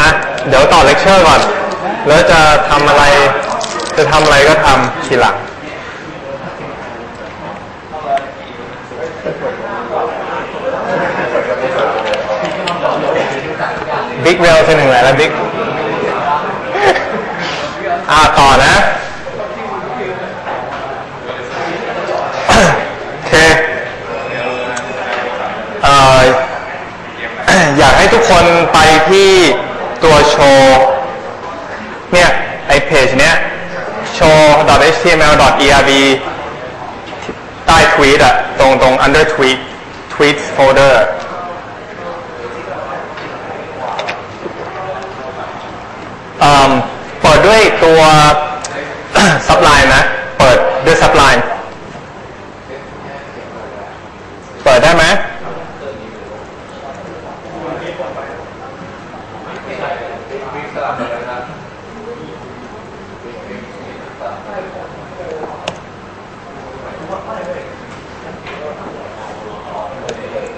อะเดี๋ยวต่อเลคเชอร์ก่อน แล้วจะทำอะไร จะทำอะไรก็ทำทีหลัง บิ๊กเรลจะถึงไหนแล้วบิ๊ก อ่าต่อนะ โอเค เอ่อ อยาก ให้ทุกคนไปที่ตัวโชว์เนี่ยไอเพจเนี้ย show.html.erb ใต้ทวีตอะตรงตรง under tweet tweet folder เปิดด้วยตัว subline นะวย subline เปิดได้ไหม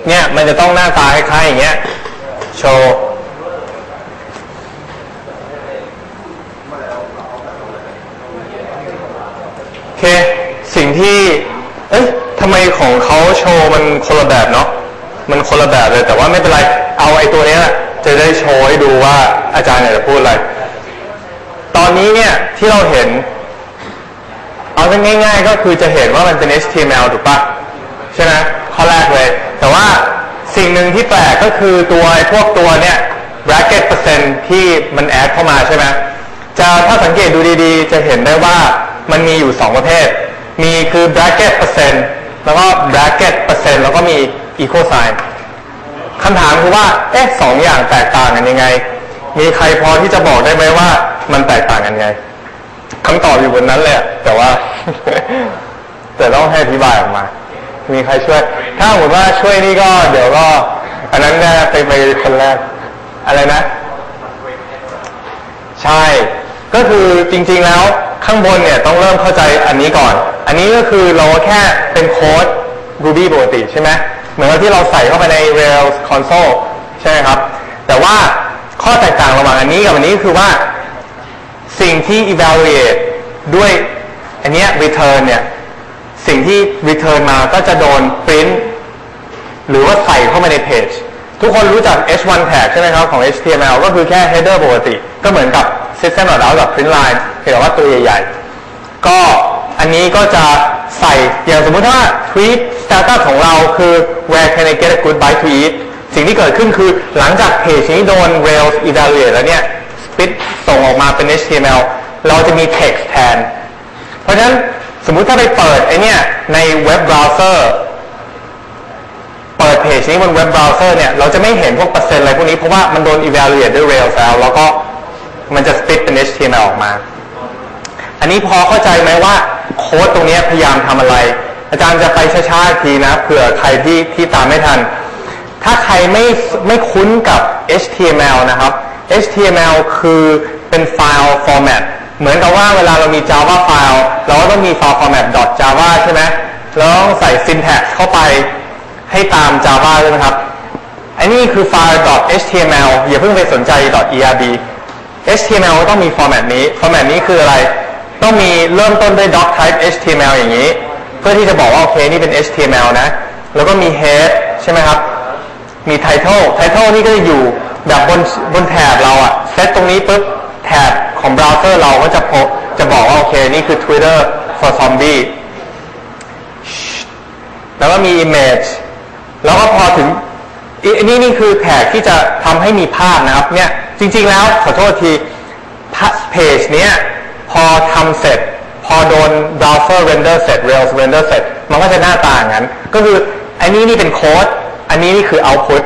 เนี่ยมันจะต้องหน้าตาคล้ายๆอย่างเงี้ย โชว์โอเค สิ่งที่ เอ๊ะทำไมของเขาโชว์มันคนละแบบเนาะมันคนละแบบเลย แต่ว่าไม่เป็นไร เอาไอ้ตัวเนี้ยจะได้โชว์ให้ดูว่าอาจารย์อยากจะพูดอะไร ตอนนี้เนี่ยที่เราเห็น เอาง่ายๆก็คือจะเห็นว่ามันเป็น HTML ถูกปะใช่ไหม แต่ว่าสิ่งหนึ่งที่แปลกก็คือตัวพวกตัวเนี่ย bracket เปอร์เซ็นต์ที่มันแอดเข้ามาใช่ไหมจะถ้าสังเกตดูดีๆ จะเห็นได้ว่ามันมีอยู่ 2 ประเภท มีคือ bracket เปอร์เซ็นต์แล้วก็ bracket เปอร์เซ็นต์แล้วก็มี equal sign คำถามคือว่า เอ๊ะสองอย่างแตกต่างกันยังไง มีใครพอที่จะบอกได้ไหมว่ามันแตกต่างกันยังไงคำตอบอยู่บนนั้นเลยอะแต่ว่า แต่ต้องให้อธิบายออกมา มีใครช่วย ถ้าสมมติว่าช่วยนี่ก็ เดี๋ยวก็ อันนั้นก็ไปไปคนแรก อะไรนะ ใช่ ก็คือจริง ๆแล้วข้างบนเนี่ยต้องเริ่มเข้าใจอันนี้ก่อน อันนี้ก็คือเราแค่เป็นโค้ด Ruby ปกติใช่ไหมเหมือนที่เราใส่เข้าไปใน Rails console ใช่ไหมครับ แต่ว่าข้อแตกต่างระหว่างอันนี้กับอันนี้คือว่าสิ่งที่ evaluate ด้วยอันเนี้ย return เนี่ย สิ่งที่ return มาก็จะโดน print หรือว่าใส่เข้ามาในเพจทุกคนรู้จัก h1 tag ใช่ไหมครับ ของ HTML ก็คือแค่ header ปกติ ก็เหมือนกับ system.out กับ print line เพียงแต่ว่าตัวใหญ่ๆ ก็อันนี้ก็จะใส่อย่างสมมุติว่า tweet status ของเราคือ where can I get a good bite to eat สิ่งที่เกิดขึ้นคือหลังจากเพจนี้โดน Rails evaluate แล้วเนี่ย split ส่งออกมาเป็น HTML เราจะมี text แทน เพราะฉะนั้น สมมุติถ้าไปเปิดไอเนี่ยในเว็บเบราว์เซอร์ เปิดเพจนี้บนเว็บเบราว์เซอร์เนี่ย เราจะไม่เห็นพวกเปอร์เซ็นต์อะไรพวกนี้ เพราะว่ามันโดน evaluate ด้วย Rails แล้ว แล้วก็มันจะ spit เป็น HTML ออกมา อันนี้พอเข้าใจไหมว่าโค้ดตรงนี้พยายามทำอะไร อาจารย์จะไปช้าๆทีนะ เผื่อใครที่ที่ตามไม่ทัน ถ้าใครไม่ไม่คุ้นกับ HTML นะครับ HTML คือเป็นไฟล์ format เหมือนกับว่าเวลาเรามี Java ไฟล์เราก็ต้องมีไฟล์ format .java ใช่ไหมแล้วต้องใส่ syntax เข้าไปให้ตาม Java ใช่ไหมครับอันนี้คือไฟล์ .html อย่าเพิ่งไปสนใจ .erb HTML ต้องมี format นี้ format นี้คืออะไร ต้องมีเริ่มต้นด้วย doc type HTML อย่างนี้ เพื่อที่จะบอกว่า โอเค นี่เป็น HTML นะ แล้วก็มี head ใช่ไหมครับ มี title title นี่ก็จะอยู่แบบบนบนแถบเราอะเซตตรงนี้ปุ๊บแถบ ของเบราว์เซอร์เราก็จะพบจะบอกว่า โอเค นี่คือ Twitter for zombie แล้วก็มี image แล้วก็พอถึงอันนี้นี่คือแท็กที่จะทำให้มีภาพนะครับ เนี่ย จริง ๆ แล้วขอโทษทีเพจเนี้ยพอทำเสร็จ พอโดน browser render เสร็จ Rails render เสร็จ มันก็จะหน้าตาอย่างนั้น ก็คืออันนี้นี่เป็นโค้ด อันนี้นี่คือ output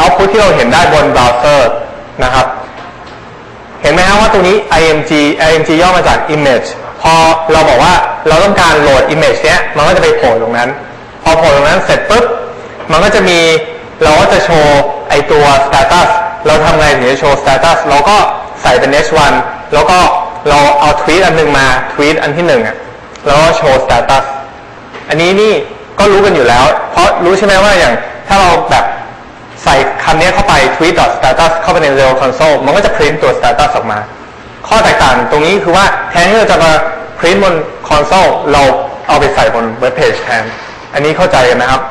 output ที่เราเห็นได้บน browser นะครับ เห็นไหมครับว่าตัวนี้ img img ย่อมาจาก image พอเราบอกว่าเราต้องการโหลด image เนี้ยมันก็จะไปโผล่ตรงนั้น พอโผล่ตรงนั้นเสร็จปุ๊บมันก็จะมีเราก็จะโชว์ไอตัว status เราทำไงถึงจะโชว์ status เราก็ใส่เป็น h1 แล้วก็เราเอาทวีตอันหนึ่งมาทวีตอันที่หนึ่งอะแล้วก็โชว์ status อันนี้นี่ก็รู้กันอยู่แล้ว เพราะรู้ใช่ไหมว่าอย่างถ้าเราแบบ ใส่คำนี้เข้าไป tweet status เข้าไปใน real console มันก็จะ print ตัว status ออกมา ข้อแตกต่างตรงนี้คือว่าแทนที่เราจะมา print บน console เราเอาไปใส่บน web page แทน อันนี้เข้าใจกันนะครับ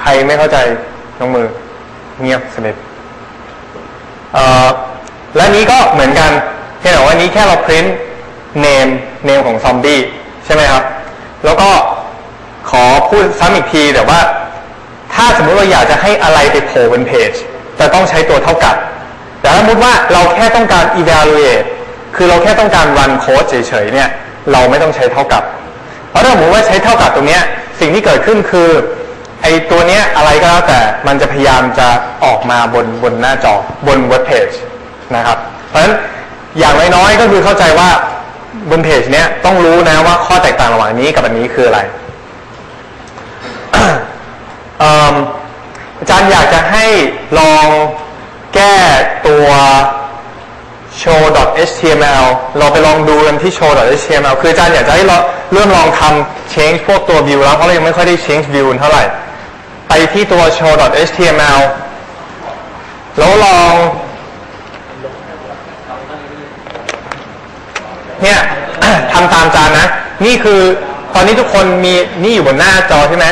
ใครไม่เข้าใจยกมือ เงียบสนิทและนี้ก็เหมือนกันเพียงแต่ว่านี้แค่เรา print name name ของซอมบี้ใช่ไหมครับ แล้วก็ขอพูดซ้ำอีกทีแต่ว่า ถ้าสมมุติเราอยากจะให้อะไรไปโผล่บนเพจจะต้องใช้ตัวเท่ากับ แต่ถ้าสมมติว่าเราแค่ต้องการ evaluate คือเราแค่ต้องการ run code เฉยๆเนี่ย เราไม่ต้องใช้เท่ากับ เพราะถ้าสมมติว่าใช้เท่ากับตรงเนี้ยสิ่งที่เกิดขึ้นคือไอตัวเนี้ยอะไรก็แล้วแต่มันจะพยายามจะออกมาบนบนหน้าจอบนเว็บเพจนะครับ เพราะฉะนั้นอย่างน้อยๆก็คือเข้าใจว่าบนเพจเนี้ยต้องรู้นะว่าข้อแตกต่างระหว่างนี้กับอันนี้คืออะไร อาจารย์อยากจะให้ลองแก้ตัว show.html เราไปลองดูกันที่ show.html คืออาจารย์อยากจะให้เราเริ่มลองทำ change พวกตัว view แล้วเพราะเรายังไม่ค่อยได้ change view เท่าไหร่ ไปที่ตัว show.html แล้วลอง เนี่ยทำตามจานนะ นี่คือตอนนี้ทุกคนมีนี่อยู่บนหน้าจอใช่ไหม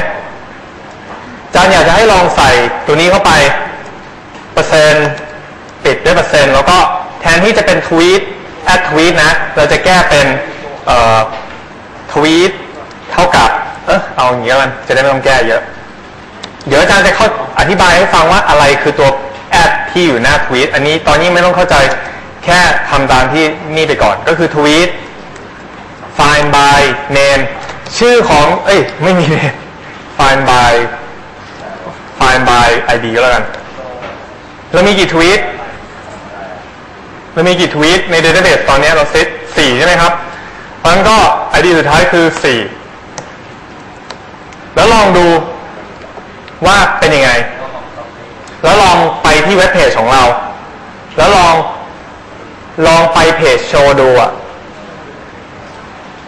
จารย์อยากจะให้ลองใส่ตัวนี้เข้าไป เปอร์เซ็นต์ปิดด้วยเปอร์เซ็นต์แล้วก็แทนที่จะเป็นทวีตแอดทวีตนะ เราจะแก้เป็นทวีตเท่ากับ เออเอาอย่างนี้กันจะได้ไม่ต้องแก้เยอะ เดี๋ยวอาจารย์จะเข้าอธิบายให้ฟังว่าอะไรคือตัวแอดที่อยู่หน้าทวีตอันนี้ตอนนี้ไม่ต้องเข้าใจแค่ทำตามที่นี่ไปก่อนก็คือทวีต find by name ชื่อของ เอ้ย ไม่มี name find by find by id ก็แล้วกัน เรามีกี่ทวีตเรามีกี่ทวีตใน database ตอนนี้เราเซตสี่ใช่ไหมครับเพราะนั้นก็ id สุดท้ายคือสี่แล้วลองดูว่าเป็นยังไง แล้วลองไปที่เว็บเพจของเรา แล้วลองลองไปเพจโชว์ดูอะ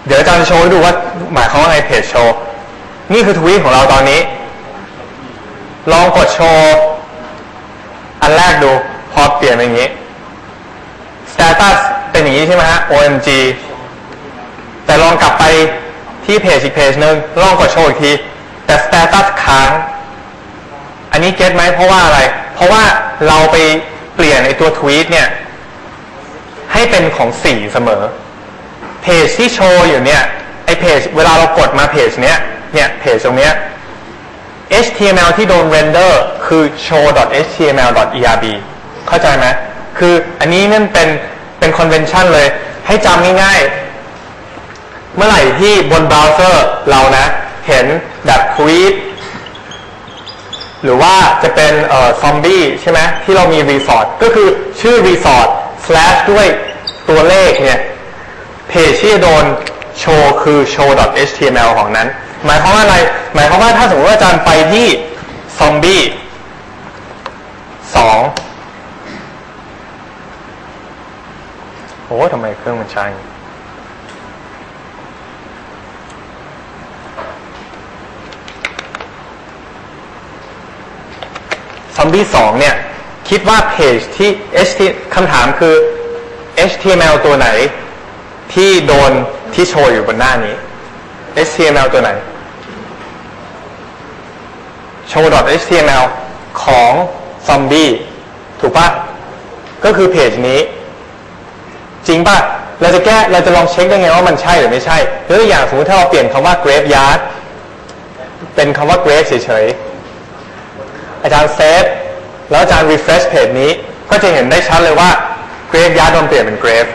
เดี๋ยวอาจารย์โชว์ให้ดูว่าหมายความว่าไงเพจโชว์ นี่คือทวีตของเราตอนนี้ ลองกดโชว์อันแรกดู พอเปลี่ยนเป็นอย่างนี้ status เป็นอย่างนี้ใช่ไหมฮะ omg แต่ลองกลับไปที่เพจอีกเพจหนึ่งลองกดโชว์อีกที แต่ status ค้าง อันนี้เก็ตไหมเพราะว่าอะไร เพราะว่าเราไปเปลี่ยนไอตัวทวีตเนี่ย ให้เป็นของสีเสมอ เพจที่โชว์อยู่เนี่ยไอเพจเวลาเรากดมาเพจเนี้ยเนี่ยเพจตรงเนี้ย HTML ที่โดนเรนเดอร์คือ show.html.erb เข้าใจไหมคืออันนี้นั่นเป็นเป็นคอนเวนชันเลย ให้จำง่ายๆ เมื่อไหร่ที่บนเบราว์เซอร์เรานะ เห็นแบบทวีตหรือว่าจะเป็นเอ่อซอมบี้ใช่ไหมที่เรามีรีสอร์ทก็คือชื่อรีสอร์ท slash ด้วยตัวเลขเนี่ย เพจที่โดนโชว์คือ show.html ของนั้น หมายความว่าอะไร หมายความว่าถ้าสมมติว่าอาจารย์ไปที่ซอมบี้สองโอ้ทำไมเครื่องมันช้าอย่างนี้ซอมบี้สองเนี่ย คิดว่าเพจที่ HT คำถามคือ HTML ตัวไหนที่โดนที่โชว์อยู่บนหน้านี้ HTML ตัวไหน show.html ของซอมบี้ถูกปะก็คือเพจนี้ จริงปะเราจะแก้เราจะลองเช็คได้ไงว่ามันใช่หรือไม่ใช่ยกตัวอย่างสมมติถ้าเราเปลี่ยนคำว่า graveyard เป็นคำว่า grave เฉยๆ อาจารย์เซฟแล้วอาจารย์ refresh เพจนี้ ก็จะเห็นได้ชัดเลยว่า graveyard โดนเปลี่ยนเป็น grave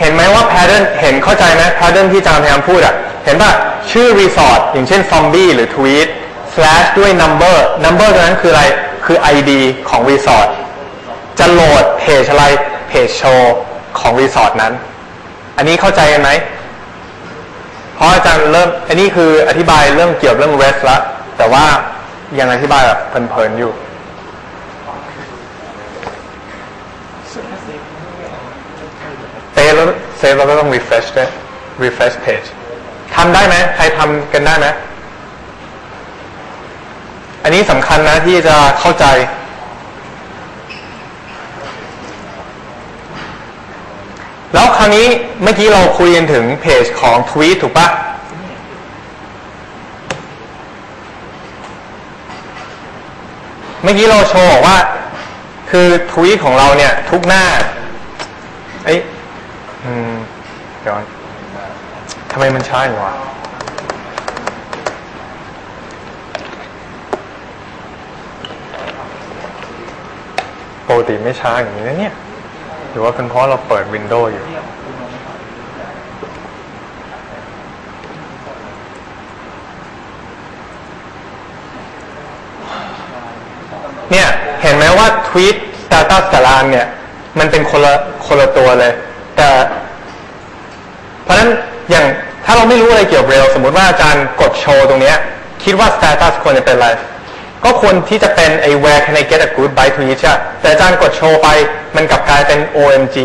เห็นไหมว่า pattern เห็นเข้าใจไหม pattern ที่อาจารย์พยายามพูดอะเห็นป่ะ ชื่อ resort อย่างเช่น zombie หรือ tweet slash ด้วย number number ตัวนั้นคืออะไร คือ ID ของ resort จะโหลดเพจอะไร เพจโชว์ของ resort นั้น อันนี้เข้าใจกันไหม เพราะอาจารย์เริ่ม อันนี้คืออธิบายเรื่องเกี่ยวกับเรื่อง REST ละ แต่ว่ายังอธิบายแบบเพลินๆอยู่ เซฟแล้วเซฟแล้วก็ต้อง refresh ด้วย refresh page ทำได้ไหมใครทำกันได้ไหมอันนี้สำคัญนะที่จะเข้าใจ แล้วคราวนี้เมื่อกี้เราคุยกันถึงเพจของทวีตถูกปะเมื่อกี้เราโชว์บอกว่า คือทวีตของเราเนี่ย ทุกหน้า เอ้ยอืมเดี๋ยว ทำไมมันช้าอย่างวะปกติไม่ช้าอย่างนี้นะเนี่ย หรือว่าเป็นเพราะเราเปิดวินโดว์อยู่ เนี่ย เห็นไหมว่าทวีต Status กับลานเนี่ย มันเป็นคนละคนละตัวเลย แต่ เพราะฉะนั้นอย่างถ้าเรา ไม่รู้อะไรเกี่ยวกับเรลสมมติว่าอาจารย์กดโชว์ตรงเนี้ยคิดว่า Status ควรจะเป็นอะไร ก็ควรที่จะเป็นไอ้ where can I get a good buy tweet ใช่แต่อาจารย์กดโชว์ไปมันกลับกลายเป็น OMG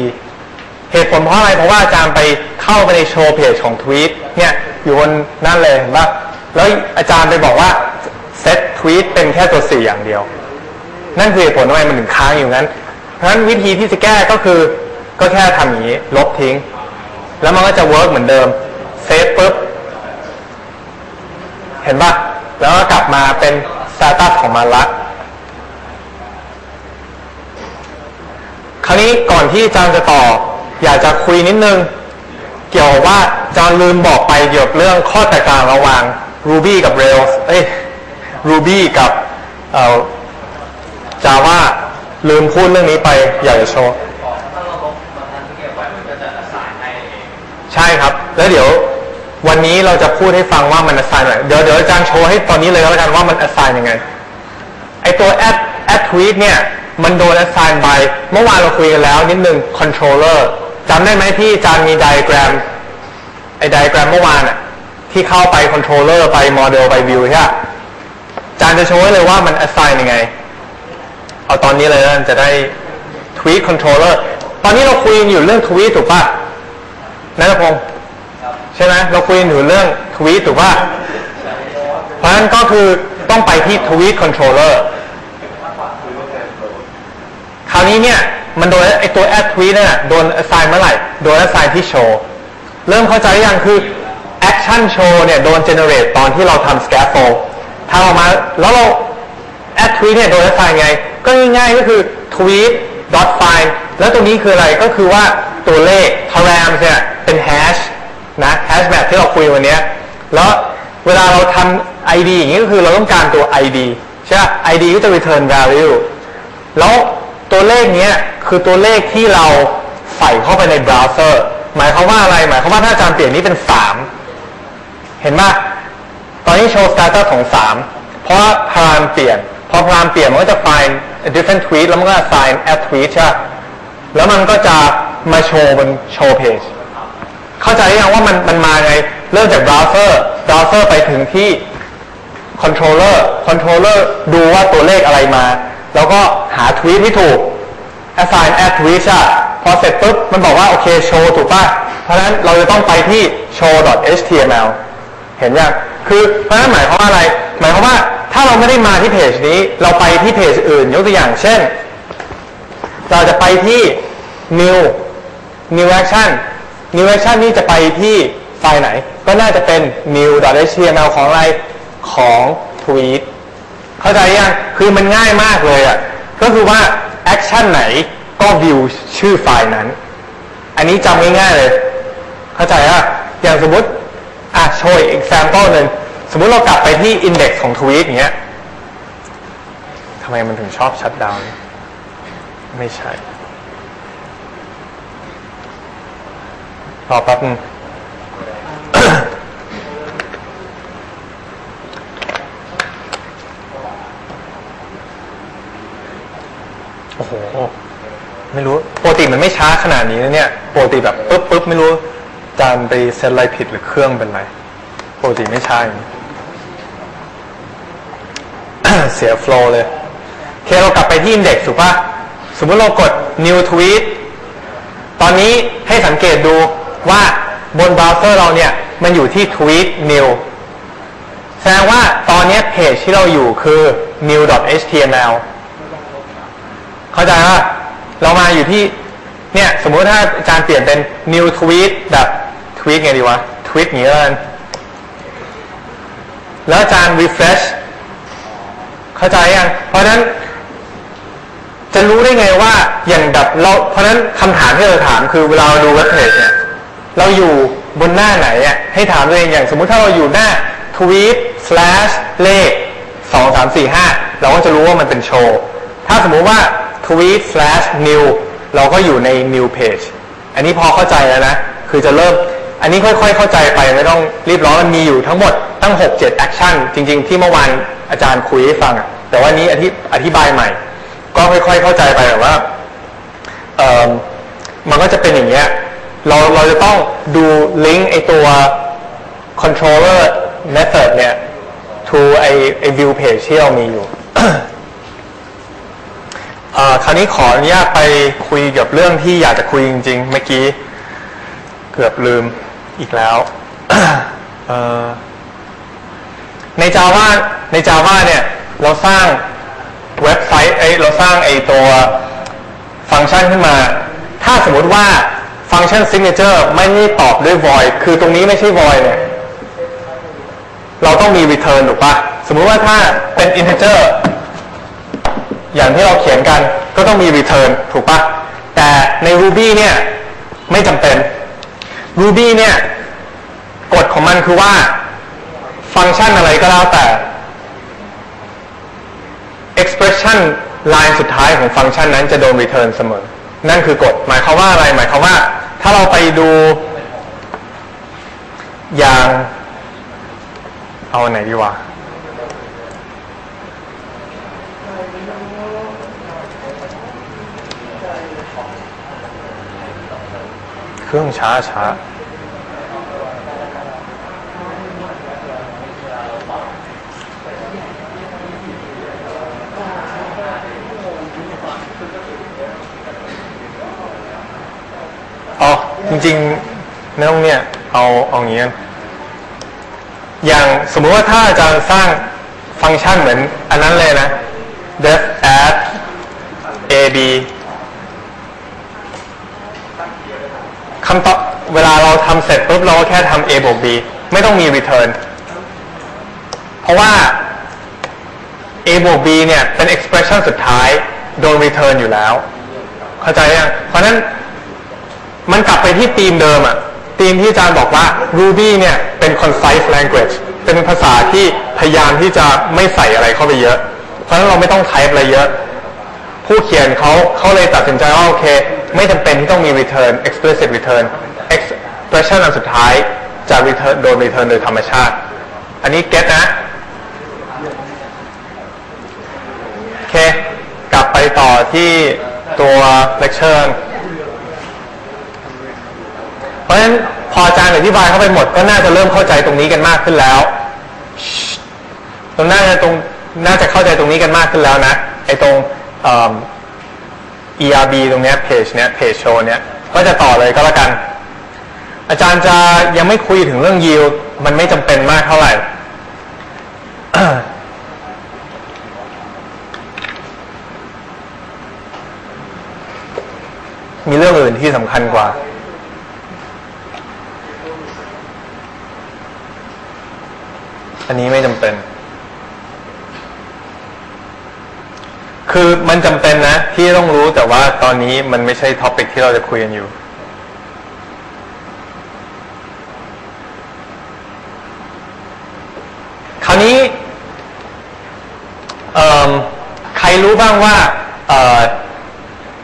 เหตุผลเพราะอะไร เพราะว่าอาจารย์ไปเข้าไปในโชว์เพจของทวีตเนี่ยอยู่บนนั่นเลยเห็นปะแล้วอาจารย์ไปบอกว่าเซตทวีตเป็นแค่ตัวสี่อย่างเดียว นั่นคือเหตุผลทำไมมันถึงค้างอยู่งั้น เพราะฉะนั้นวิธีที่จะแก้ก็คือก็แค่ทำอย่างนี้ ลบทิ้ง แล้วมันก็จะเวิร์กเหมือนเดิม เซฟปุ๊บ เห็นปะแล้วก็กลับมาเป็นสตาตัสของมันละคราวนี้ก่อนที่จารย์จะต่อ อยากจะคุยนิดนึง เกี่ยวว่าจารย์ลืมบอกไปเกี่ยวกับเรื่องข้อแตกต่างระหว่าง Ruby กับ Rails เอ้ย Ruby กับเอ่อ Java ลืมพูดเรื่องนี้ไป อยากจะโชว์ ใช่ครับ แล้วเดี๋ยว วันนี้เราจะพูดให้ฟังว่ามัน assign อะไรเดี๋ยวเดี๋ยวอาจารย์โชว์ให้ตอนนี้เลยแล้วกันว่ามัน assign ยังไง ไอตัว add add tweet เนี่ย มันโดน assign by เมื่อวานเราคุยกันแล้วนิดนึง controller จำได้ไหมที่อาจารย์มี diagram ไอ diagram เมื่อวานอะที่เข้าไป controller ไป model ไป view ใช่ไหมอาจารย์จะโชว์ให้เลยว่ามัน assign ยังไง เอาตอนนี้เลยนะจะได้ tweet controller ตอนนี้เราคุยอยู่เรื่อง tweet ถูกปะนัทพงศ์ ช่ไหมเราคุยอยู่เรื่อง tweet ถูกป่ะเพราะฉะนั้นก็คือต้องไปที่ tweet controller คราวนี้เนี่ยมันโดนไอตัว add tweet เนี่ยโดน assign เมื่อไหร่ โดน assign ที่ show เริ่มเข้าใจยังคือ action show เนี่ยโดน generate ตอนที่เราทำ scaffold ทำออกมาแล้วเรา add tweet เนี่ยโดน assign ไง ก็ง่ายๆก็คือ tweet dot find แล้วตรงนี้คืออะไรก็คือว่าตัวเลข params เนี่ยเป็น hash นะ hash แบบที่เราคุยวันนี้แล้วเวลาเราทำ id อย่างนี้ก็คือเราต้องการตัว id ใช่ไหม id ก็จะ return value แล้วตัวเลขนี้คือตัวเลขที่เราใส่เข้าไปในเบราว์เซอร์หมายความว่าอะไร หมายความว่าถ้าอาจารย์เปลี่ยนนี้เป็น 3 เห็นไหมตอนนี้โชว์ status ของ 3 เพราะพารามเปลี่ยน พอพารามเปลี่ยนมันก็จะ find a different tweet แล้วมันก็ assign a tweet ใช่ไหมแล้วมันก็จะมาโชว์บนโชว์เพจ เข้าใจยังว่ามันมันมาไง เริ่มจากเบราว์เซอร์เบราว์เซอร์ไปถึงที่ controller controller ดูว่าตัวเลขอะไรมา แล้วก็หาทวีตที่ถูก assign add tweet อะพอเสร็จปุ๊บ มันบอกว่า โอเคโชว์ถูกป่ะ เพราะฉะนั้นเราจะต้องไปที่ show.html เห็นยัง คือเพราะฉะนั้นหมายความว่าอะไร หมายความว่าถ้าเราไม่ได้มาที่เพจนี้ เราไปที่เพจอื่น ยกตัวอย่างเช่น เราจะไปที่ new new action new action นี่จะไปที่ไฟล์ไหน ก็น่าจะเป็น new.html ของอะไรของ tweet เข้าใจยัง คือมันง่ายมากเลยอะ่ะ ก็คือว่า action ไหนก็ view ชื่อไฟล์นั้น อันนี้จำง่ายๆเลย เข้าใจอะ อย่างสมมติ อะโชว์อีก example หนึ่งสมมติเรากลับไปที่ index ของ tweet อย่างเงี้ยทำไมมันถึงชอบชัดดาวน์ไม่ใช่ รอแป๊บนึงโอ้โห ไม่รู้ปกติมันไม่ช้าขนาดนี้นะเนี่ยปกติแบบปุ๊บปุ๊บไม่รู้จานไปเซตอะไรผิดหรือเครื่องเป็นไรปกติไม่ช้าอย่างนี้เสียโฟล์เลยโอเคเรากลับไปที่ index ถูกปะสมมุติเรากด new tweet ตอนนี้ให้สังเกตดู ว่าบนเบราว์เซอร์เราเนี่ยมันอยู่ที่ tweet new แสดงว่าตอนนี้เพจที่เราอยู่คือ new.html เข้าใจว่าเรามาอยู่ที่เนี่ยสมมุติถ้าอาจารย์เปลี่ยนเป็น new tweet แบบ tweet ไงดีวะ tweet อย่างนี้แล้วกันแล้วอาจารย์ refresh เข้าใจยังเพราะฉะนั้นจะรู้ได้ไงว่าอย่างแบบเราเพราะฉะนั้นคำถามที่เราถามคือเวลาเราดูเว็บเพจเนี่ย เราอยู่บนหน้าไหนอะให้ถามตัวเองอย่างสมมุติถ้าเราอยู่หน้า tweet slash เลขสองสามสี่ห้าเราก็จะรู้ว่ามันเป็นโชว์ ถ้าสมมุติว่า tweet slash new เราก็อยู่ใน new page อันนี้พอเข้าใจแล้วนะ คือจะเริ่มอันนี้ค่อย ๆ เข้าใจไปไม่ต้องรีบร้อนมันมีอยู่ทั้งหมดตั้ง 6-7 action จริง ๆ ที่เมื่อวานอาจารย์คุยให้ฟัง แต่ว่านี้อธิอธิบายใหม่ ก็ค่อย ๆ เข้าใจไปแบบว่ามันก็จะเป็นอย่างเงี้ย เราเราจะต้องดูลิงก์ไอตัว controller method เนี่ย to ไอไอ view page ที่เรามีอยู่คราวนี้ขออนุญาตไปคุยกับเรื่องที่อยากจะคุยจริง ๆ เมื่อกี้ เกือบลืมอีกแล้วใน Java ใน Java เนี่ย เราสร้างเว็บไซต์ไอเราสร้างไอตัวฟังก์ชันขึ้นมา ถ้าสมมติว่า ฟังก์ชัน signature ไม่ได้ตอบด้วย void คือตรงนี้ไม่ใช่ void เนี่ย เราต้องมี return ถูกปะสมมุติว่าถ้าเป็น integer อย่างที่เราเขียนกันก็ต้องมี return ถูกปะแต่ใน Ruby เนี่ย ไม่จำเป็น Ruby เนี่ย กฎของมันคือว่า ฟังก์ชันอะไรก็แล้วแต่ expression line สุดท้ายของฟังก์ชันนั้นจะโดน return เสมอ นั่นคือกฎ หมายความว่าอะไร หมายความว่า ถ้าเราไปดูอย่าง เอาไหนดีวะเครื่องช้าช้า อ๋อ จริงๆไม่ต้องเนี่ย เอาเอาอย่างนี้กันอย่างสมมุติว่าถ้าอาจารย์สร้างฟังก์ชันเหมือน อันนั้นเลยนะ def add ab คำตอบเวลาเราทำเสร็จปุ๊บเราก็แค่ทำ a บวก b ไม่ต้องมี return เพราะว่า a บวก b เนี่ย เป็น expression สุดท้าย โดน return อยู่แล้ว เข้าใจยังเพราะนั้น มันกลับไปที่ธีมเดิมอะธีมที่อาจารย์บอกว่า Ruby เนี่ยเป็น concise language เป็นภาษาที่พยายามที่จะไม่ใส่อะไรเข้าไปเยอะ เพราะฉะนั้นเราไม่ต้อง type อะไรเยอะ ผู้เขียนเขาเขาเลยตัดสินใจว่าโอเค ไม่จำเป็นที่ต้องมี return explicit return expression อันสุดท้ายจะ return โดน return โดยธรรมชาติ อันนี้ get นะโอเค กลับไปต่อที่ตัว lecture ราะฉะนั้นพออาจารย์อธิบายเข้าไปหมดก็น่าจะเริ่มเข้าใจตรงนี้กันมากขึ้นแล้วตรงน่าจะตรงน่าจะเข้าใจตรงนี้กันมากขึ้นแล้วนะไอ้ตรงเอ ERB ตรงเนี้ยเพจเนี้ยเพจโชว์เนี้ยก็จะต่อเลยก็แล้วกัน อาจารย์จะยังไม่คุยถึงเรื่อง yield มันไม่จำเป็นมากเท่าไหร่มีเรื่องอื่นที่สำคัญกว่า อันนี้ไม่จำเป็น คือมันจำเป็นนะ ที่ต้องรู้แต่ว่าตอนนี้มันไม่ใช่ท็อปิกที่เราจะคุยกันอยู่คราวนี้ใครรู้บ้างว่าเ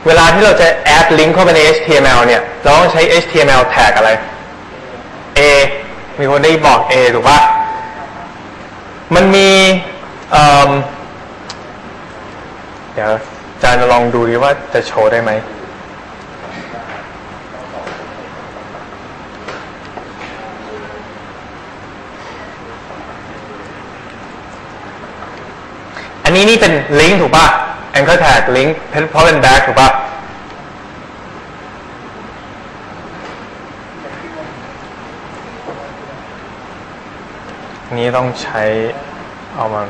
เวลาที่เราจะ add link เข้าไปใน HTML เนี่ยเราต้องใช้ HTML tag อะไร A มีคนได้บอก A ถูกปะ มันมีเเดี๋ยวอาจารย์ลองดูดีว่าจะโชว์ได้ไหมอันนี้นี่เป็นลิงก์ถูกป่ะ anchor tag ลิงก์เพราะเป็น back ถูกป่ะ นี้ต้องใช้เอามา